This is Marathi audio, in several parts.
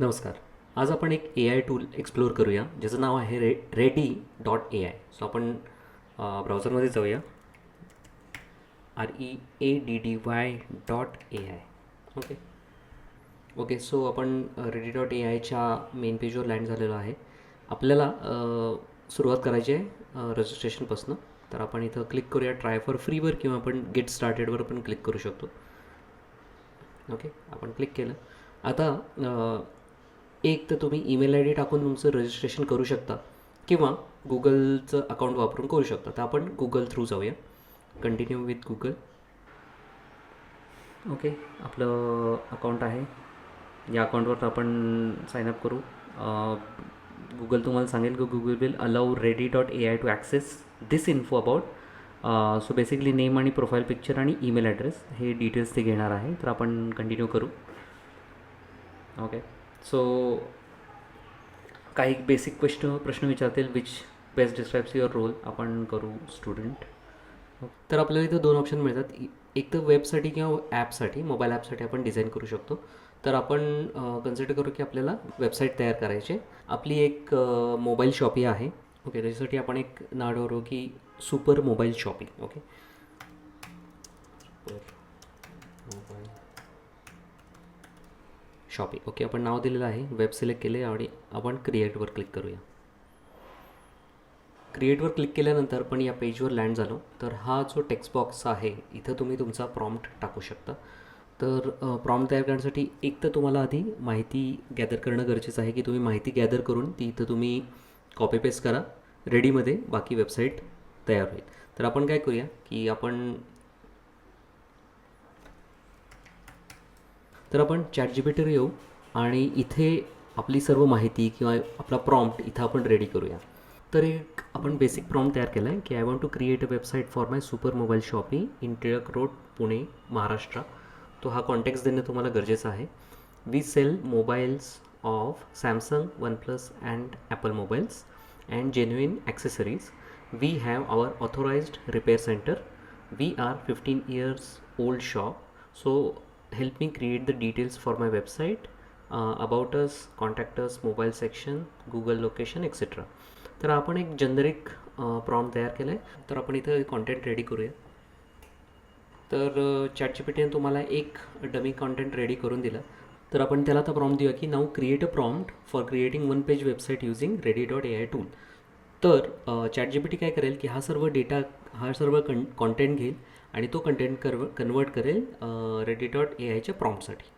नमस्कार. आज आपण एक ए आय टूल एक्सप्लोअर करूया ज्याचं नाव आहे रे ready dot A I so आपण ब्राउझरमध्ये जाऊया. R E A D D Y dot A I okay okay so आपण रेडी डॉट ए आयच्या मेन पेजवर लँड झालेलो आहे. आपल्याला सुरुवात करायची आहे रजिस्ट्रेशनपासून तर आपण इथं क्लिक करूया ट्राय फॉर फ्रीवर किंवा आपण गेट स्टार्टेडवर पण क्लिक करू शकतो. ओके आपण क्लिक केलं. आता एक तर तुम्ही ईमेल आय डी टाकून तुमचं रजिस्ट्रेशन करू शकता किंवा गुगलचं अकाउंट वापरून करू शकता. तर आपण गुगल थ्रू जाऊया. Continue with Google. ओके आपलं अकाउंट आहे. या अकाउंटवर आपण साईनअप करू. गुगल तुम्हाला सांगेल की Google will allow ready dot A I to access this info about so basically name आणि प्रोफाईल पिक्चर आणि ईमेल ॲड्रेस हे डिटेल्स ते घेणार आहे. तर आपण कंटिन्यू करू. ओके सो काही बेसिक क्वेश्चन प्रश्न विचारतील which best describes your role आपण करू स्टुडंट तर आपल्याला इथं दोन ऑप्शन मिळतात. एक तर वेबसाठी किंवा ॲपसाठी मोबाईल ॲपसाठी आपण डिझाईन करू शकतो. तर आपण कन्सिडर करू की आपल्याला वेबसाईट तयार करायची आहे. आपली एक मोबाईल शॉपी आहे. ओके त्याच्यासाठी आपण एक नाव ठरवू की super mobile shopping okay super mobile shopping okay आपण नाव दिलेलं आहे वेब सिलेक्ट केले आणि आपण क्रिएटवर क्लिक करूया. क्रिएटवर क्लिक केल्यानंतर पण या पेजवर लँड झालो. तर हा जो टेक्स्ट बॉक्स आहे इथं तुम्ही तुमचा प्रॉम्प्ट टाकू शकता. तर प्रॉम्प्ट तयार करण्यासाठी एक तर तुम्हाला आधी माहिती गॅदर करणं गरजेचं आहे की तुम्ही माहिती गॅदर करून ती इथं तुम्ही कॉपी पेस्ट करा. रेडीमध्ये बाकी वेबसाईट तयार होईल. तर आपण काय करूया की आपण तर आपण चॅट जी पी येऊ आणि इथे आपली सर्व माहिती किंवा आपला प्रॉम्प्ट इथं आपण रेडी करूया. तर एक आपण बेसिक प्रॉम्प्ट तयार केला आहे की I want to create a website for my super mobile shopping in Tilak road Pune Maharashtra तो हा कॉन्टॅक्ट देणं तुम्हाला गरजेचं आहे. We sell mobiles of Samsung one plus and Apple mobiles and genuine accessories we have our authorised repair centre we are fifteen years old shop so help me create the details for my website uh, about us contact us mobile section google location etc तर आपण एक जनरिक प्रॉम uh, तयार केलं आहे तर आपण इथं कॉन्टेंट रेडी करूया. तर uh, चॅटजीपीटीने तुम्हाला एक डमी कॉन्टेंट रेडी करून दिलं. तर आपण त्याला आता प्रॉम्प्ट देऊया की now create a prompt for creating one page website using ready dot A I tool तर चॅट जी पी टी काय करेल की हा सर्व डेटा हा सर्व कं कॉन्टेंट घेईल. आणि तो कंटेंट करव कन्वर्ट करेल रेडी डॉट ए आयच्या प्रॉम्प्टसाठी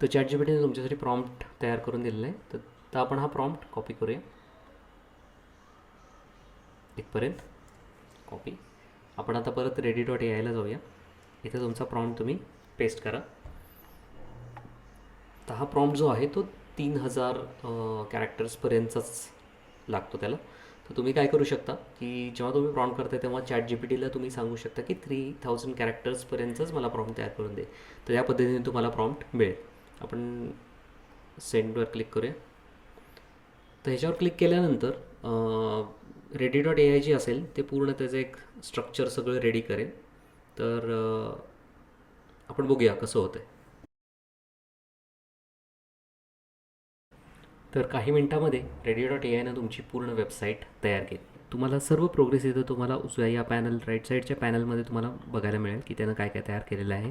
तर चॅट जी पीटीने तुमच्यासाठी प्रॉम्प्ट तयार करून दिलेला आहे. तर तर आपण हा प्रॉम्प्ट कॉपी करूया. इथपर्यंत कॉपी आपण आता परत रेडी डॉट ए आयला जाऊया. इथे तुमचा प्रॉम्प्ट तुम्ही पेस्ट करा. तर हा प्रॉम्प्ट जो आहे तो तीन हजार कॅरेक्टर्सपर्यंतचाच लागतो त्याला. तर तुम्ही काय करू शकता की जेव्हा तुम्ही प्रॉम्प्ट करताय तेव्हा चॅट जी पी टीला तुम्ही सांगू शकता की थ्री थाउजंड कॅरेक्टर्सपर्यंतच मला प्रॉम्प्ट तयार करून दे. तर या पद्धतीने तुम्हाला प्रॉम्प्ट मिळेल. आपण सेंडवर क्लिक करूया. तर ह्याच्यावर क्लिक केल्यानंतर रेडी डॉट ए आय जी असेल ते पूर्ण त्याचं एक स्ट्रक्चर सगळं रेडी करेल. तर आपण बघूया कसं होतं आहे तर काही मिनटामध्ये रेडिओ डॉट ए आयनं तुमची पूर्ण वेबसाईट तयार केली. तुम्हाला सर्व प्रोग्रेस इथं तुम्हाला उजव्या या पॅनल राईट साईडच्या पॅनलमध्ये तुम्हाला बघायला मिळेल की त्यानं काय काय तयार केलेलं आहे.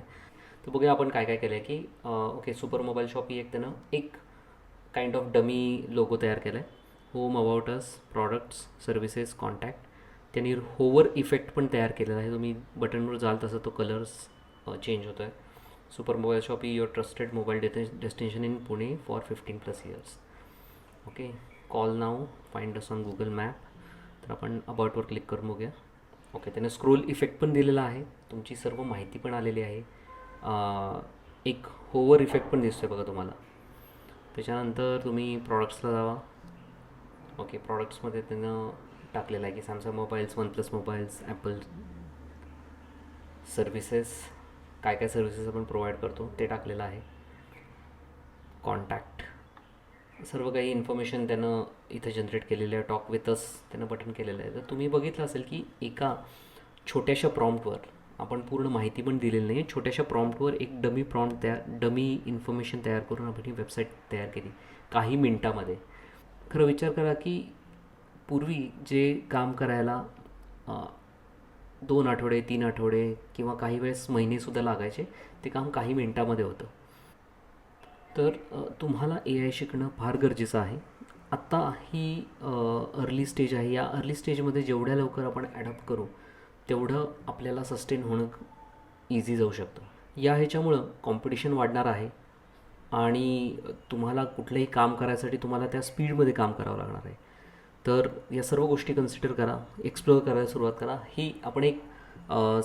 तर बघूया आपण काय काय केलं आहे की ओके सुपर मोबाईल शॉप ही एक त्यानं एक काइंड ऑफ डमी लोगो तयार केला आहे home about us products services contact त्यांनी होवर इफेक्ट पण तयार केलेला आहे. तुम्ही बटनवर जाल तसं तो कलर्स चेंज होतो आहे सुपर मोबाईल शॉप ही your trusted mobile डेटे destination in Pune for fifteen plus years okay call now find us on Google map तर आपण अबाउटवर क्लिक करून बघूया. ओके त्याने स्क्रोल इफेक्ट पण दिलेला आहे. तुमची सर्व माहिती पण आलेली आहे. एक होवर इफेक्ट पण दिसतो आहे बघा तुम्हाला. त्याच्यानंतर तुम्ही प्रॉडक्ट्सला जावा. ओके प्रॉडक्ट्समध्ये त्यानं टाकलेलं आहे की Samsung mobiles one plus mobiles Apple services काय काय सर्व्हिसेस आपण प्रोव्हाइड करतो ते टाकलेलं आहे. कॉन्टॅक्ट सर्व काही इन्फॉर्मेशन त्यानं इथं जनरेट केलेलं आहे. टॉक विथ अस त्यानं बटन केलेलं आहे. तर तुम्ही बघितलं असेल की एका छोट्याशा प्रॉम्प्टवर आपण पूर्ण माहिती पण दिलेली नाही आहे छोट्याशा प्रॉम्प्टवर एक डमी प्रॉम्प्ट तयार डमी इन्फॉर्मेशन तयार करून आपण ही वेबसाईट तयार केली. काही मिनटामध्ये. खरं विचार करा की पूर्वी जे काम करायला दोन आठवडे तीन आठवडे किंवा काही वेळेस महिनेसुद्धा लागायचे ते काम काही मिनटामध्ये होतं. तर तुम्हाला ए आय शिकणं फार गरजेचं आहे. आत्ता ही अर्ली स्टेज आहे. या अर्ली स्टेजमध्ये जेवढ्या लवकर आपण ॲडॉप्ट करू तेवढं आपल्याला सस्टेन होणं इझी जाऊ शकतं. या ह्याच्यामुळं कॉम्पिटिशन वाढणार आहे. आणि तुम्हाला कुठलंही काम करायसाठी तुम्हाला त्या स्पीडमध्ये काम करावं लागणार आहे. तर या सर्व गोष्टी कन्सिडर करा एक्सप्लोअर करायला सुरुवात करा. ही आपण एक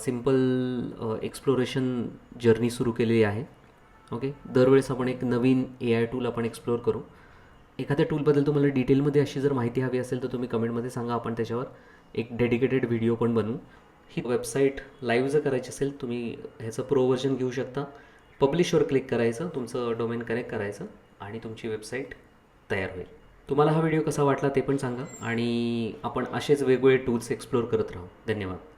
सिंपल एक्सप्लोरेशन जर्नी सुरू केलेली आहे. ओके दरवेळेस आपण एक नवीन ए आय टूल आपण एक्सप्लोअर करू. एखाद्या टूलबद्दल तुम्हाला डिटेलमध्ये अशी जर माहिती हवी असेल तर तुम्ही कमेंटमध्ये सांगा. आपण त्याच्यावर एक डेडिकेटेड व्हिडिओ पण बनवू. ही वेबसाईट लाईव्ह जर करायची असेल तुम्ही ह्याचं प्रो व्हर्जन घेऊ शकता. पब्लिशवर क्लिक करायचं. तुमचं डोमेन कनेक्ट करायचं आणि तुमची वेबसाईट तयार होईल. तुम्हाला हा व्हिडिओ कसा वाटला ते पण सांगा आणि आपण असेच वेगवेगळे टूल्स एक्सप्लोअर करत राहू. धन्यवाद.